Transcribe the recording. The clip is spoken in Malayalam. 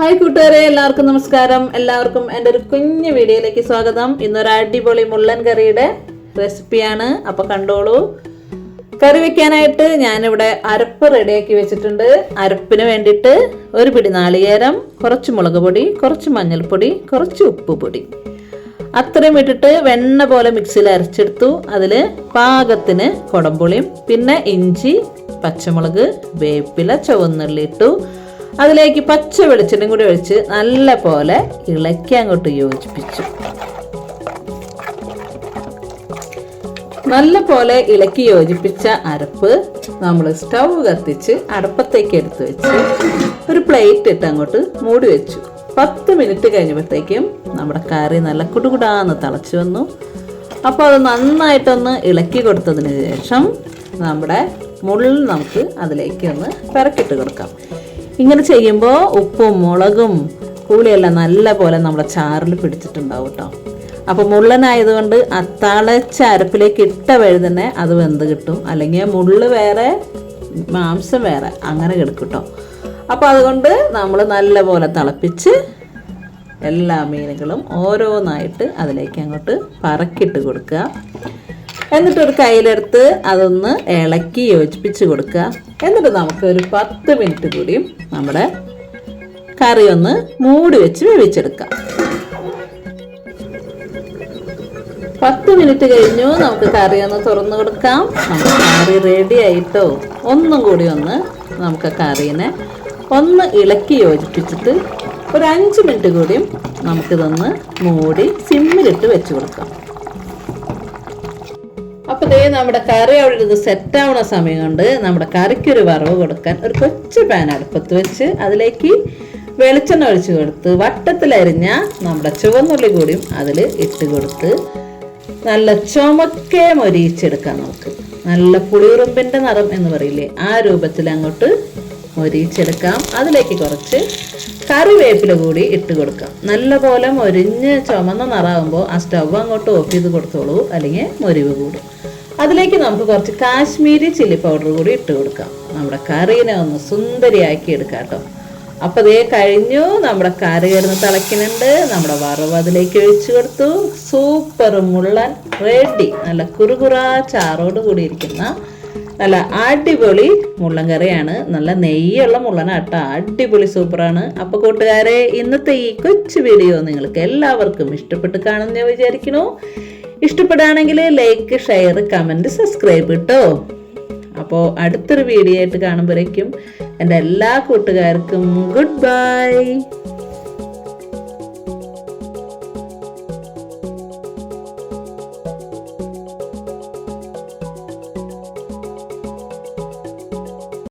ഹായ് കൂട്ടുകാരെ എല്ലാവർക്കും നമസ്കാരം. എല്ലാവർക്കും എന്റെ ഒരു കുഞ്ഞു വീഡിയോയിലേക്ക് സ്വാഗതം. ഇന്നൊരു അടിപൊളി മുള്ളൻ കറിയുടെ റെസിപ്പിയാണ്. അപ്പോൾ കണ്ടോളൂ. കറി വെക്കാനായിട്ട് ഞാനിവിടെ അരപ്പ് റെഡിയാക്കി വെച്ചിട്ടുണ്ട്. അരപ്പിന് വേണ്ടിയിട്ട് ഒരു പിടി നാളികേരം കുറച്ച് മുളക് പൊടി കുറച്ച് മഞ്ഞൾപ്പൊടി കുറച്ച് ഉപ്പ് പൊടി. അത്രയും ഇട്ടിട്ട് വെണ്ണ പോലെ മിക്സിയിൽ അരച്ചെടുത്തു. അതിൽ പാകത്തിന് കുടംപുളിയും പിന്നെ ഇഞ്ചി പച്ചമുളക് വേപ്പില ചുവന്നുള്ളി ഇട്ടു. അതിലേക്ക് പച്ച വെളിച്ചെണ്ണയും കൂടി ഒഴിച്ച് നല്ല പോലെ ഇളക്കി അങ്ങോട്ട് യോജിപ്പിച്ചു. നല്ല പോലെ ഇളക്കി യോജിപ്പിച്ച അരപ്പ് നമ്മൾ സ്റ്റൗ കത്തിച്ച് അടപ്പത്തേക്ക് എടുത്ത് വെച്ച് ഒരു പ്ലേറ്റ് ഇട്ട് അങ്ങോട്ട് മൂടി വെച്ചു. പത്ത് മിനിറ്റ് കഴിഞ്ഞപ്പോഴത്തേക്കും നമ്മുടെ കറി നല്ല കുടുകുടാന്ന് തിളച്ചു വന്നു. അപ്പോൾ അത് നന്നായിട്ടൊന്ന് ഇളക്കി കൊടുത്തതിന് ശേഷം നമ്മുടെ മുള്ളിൽ നമുക്ക് അതിലേക്ക് ഒന്ന് പിറക്കിട്ട് കൊടുക്കാം. ഇങ്ങനെ ചെയ്യുമ്പോൾ ഉപ്പും മുളകും പുളിയെല്ലാം നല്ല പോലെ നമ്മുടെ ചാറിൽ പിടിച്ചിട്ടുണ്ടാവും കേട്ടോ അപ്പോൾ മുള്ളനായതുകൊണ്ട് അത്താളച്ച അരപ്പിലേക്ക് ഇട്ട വഴി തന്നെ അത് വെന്ത് കിട്ടും. അല്ലെങ്കിൽ മുള്ള് വേറെ മാംസം വേറെ അങ്ങനെ കിടക്കും കേട്ടോ അപ്പോൾ അതുകൊണ്ട് നമ്മൾ നല്ല പോലെ തിളപ്പിച്ച് എല്ലാ മീനുകളും ഓരോന്നായിട്ട് അതിലേക്ക് അങ്ങോട്ട് പറക്കിട്ട് കൊടുക്കുക. എന്നിട്ട് ഒരു കയ്യിലെടുത്ത് അതൊന്ന് ഇളക്കി യോജിപ്പിച്ച് കൊടുക്കുക. എന്നിട്ട് നമുക്ക് ഒരു പത്ത് മിനിറ്റ് കൂടിയും നമ്മുടെ കറി ഒന്ന് മൂടി വെച്ച് വേവിച്ചെടുക്കാം. പത്ത് മിനിറ്റ് കഴിഞ്ഞു. നമുക്ക് കറി ഒന്ന് തുറന്നു കൊടുക്കാം. നമുക്ക് കറി റെഡി ആയിട്ടോ? ഒന്നും കൂടി ഒന്ന് നമുക്ക് കറീനെ ഒന്ന് ഇളക്കി യോജിപ്പിച്ചിട്ട് ഒരു അഞ്ച് മിനിറ്റ് കൂടിയും നമുക്കിതൊന്ന് മൂടി സിമ്മിലിട്ട് വെച്ച് കൊടുക്കാം. ദേ നമ്മുടെ കറി അവിടെ ഇത് സെറ്റ് ആവുന്ന സമയം കൊണ്ട് നമ്മുടെ കറിക്കൊരു വറവ് കൊടുക്കാൻ ഒരു കൊച്ചു പാൻ അടുപ്പത്ത് വെച്ച് അതിലേക്ക് വെളിച്ചെണ്ണ ഒഴിച്ച് കൊടുത്ത് വട്ടത്തിലരിഞ്ഞ നമ്മുടെ ചുവന്നുള്ളി കൂടിയും അതിൽ ഇട്ട് കൊടുത്ത് നല്ല ചുമക്കെ മൊരിയിച്ചെടുക്കാം നമുക്ക് നല്ല പുളിയുറുമ്പിന്റെ നിറം എന്ന് പറയില്ലേ ആ രൂപത്തിൽ അങ്ങോട്ട് മൊരിയിച്ചെടുക്കാം. അതിലേക്ക് കുറച്ച് കറിവേപ്പില കൂടി ഇട്ട് കൊടുക്കാം. നല്ലപോലെ മൊരിഞ്ഞ് ചുമന്ന നിറാകുമ്പോൾ ആ സ്റ്റവ് അങ്ങോട്ട് ഓഫ് ചെയ്ത് കൊടുത്തോളൂ അല്ലെങ്കിൽ മൊരിവ് കൂടും. അതിലേക്ക് നമുക്ക് കുറച്ച് കാശ്മീരി ചില്ലി പൗഡർ കൂടി ഇട്ട് കൊടുക്കാം. നമ്മുടെ കറീനെ ഒന്ന് സുന്ദരിയാക്കി എടുക്കാം കേട്ടോ. അപ്പോൾ ദേ കഴിഞ്ഞു. നമ്മുടെ കറി കിടന്ന് തിളയ്ക്കുന്നുണ്ട്. നമ്മുടെ വറവ് അതിലേക്ക് ഒഴിച്ചു കൊടുത്തു. സൂപ്പർ മുള്ളൻ റെഡി. നല്ല കുറുകുറ ചാറോട് കൂടി ഇരിക്കുന്ന നല്ല അടിപൊളി മുള്ളൻ കറിയാണ് നല്ല നെയ്യുള്ള മുള്ളനാട്ട. അടിപൊളി സൂപ്പറാണ്. അപ്പോൾ കൂട്ടുകാരെ ഇന്നത്തെ ഈ കൊച്ചു വീഡിയോ നിങ്ങൾക്ക് എല്ലാവർക്കും ഇഷ്ടപ്പെട്ട് കാണുമെന്ന് വിചാരിക്കുന്നു. ഇഷ്ടപ്പെടുകയാണെങ്കിൽ ലൈക്ക് ഷെയർ കമന്റ് സബ്സ്ക്രൈബ് കേട്ടോ അപ്പോൾ അടുത്തൊരു വീഡിയോ ആയിട്ട് കാണുമ്പോഴേക്കും എന്റെ എല്ലാ കൂട്ടുകാർക്കും ഗുഡ് ബൈ